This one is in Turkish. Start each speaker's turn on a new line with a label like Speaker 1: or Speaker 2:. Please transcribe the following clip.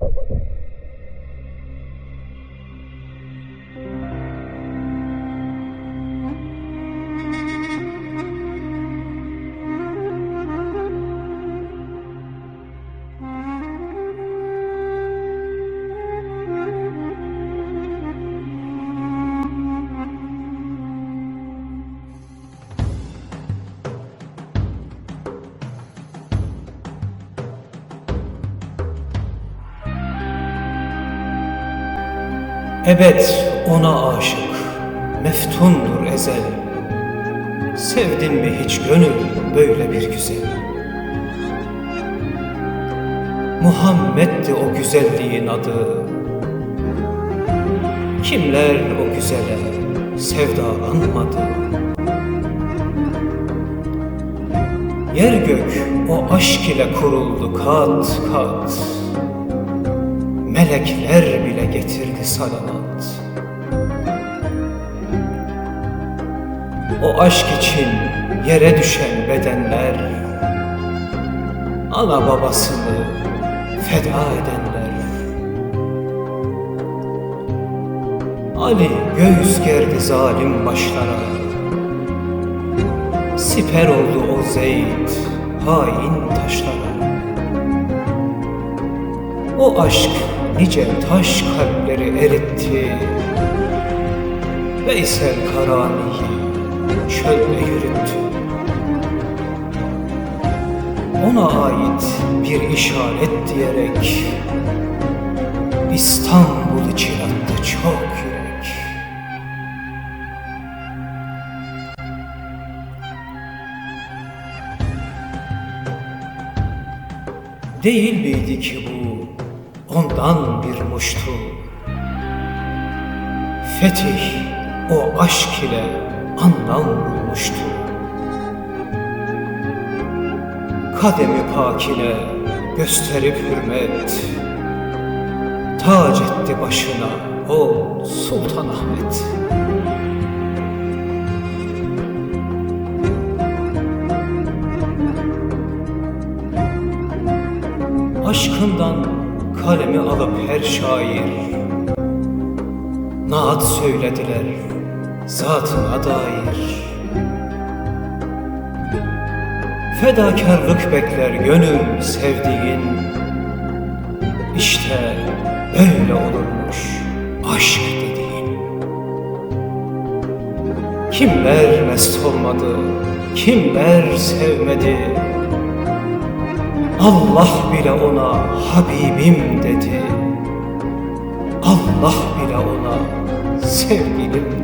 Speaker 1: Thank you. Ebed ona aşık, meftundur ezel. Sevdin mi hiç gönül böyle bir güzel? Muhammed'di o güzelliğin adı. Kimler o güzele sevdalanmadı? Yer gök o aşk ile kuruldu kat kat. Melekler bile getirdi salavat. O aşk için yere düşen bedenler, ana babasını feda edenler. Ali göğüs gerdi zalim başlara, siper oldu o Zeyd hain taşlara. O aşk nice taş kalpleri eritti. Veysel Karani'yi çölde yürüttü. Ona ait bir işaret diyerek İstanbul'u çırptı çok yürek. Değil miydi ki bu ondan bir muştu? Fetih o aşk ile anlam bulmuştu. Kademi pak ile gösterip hürmet, tac etti başına o Sultan Ahmet. Aşkından kalemi alıp her şair. Naat söylediler zatına dair. Fedakarlık bekler gönül sevdiğin. İşte böyle olurmuş aşk dediğin. Kimler mest olmadı, kimler sevmedi Allah bile ona Habibim dedi. Allah bile ona sevgilim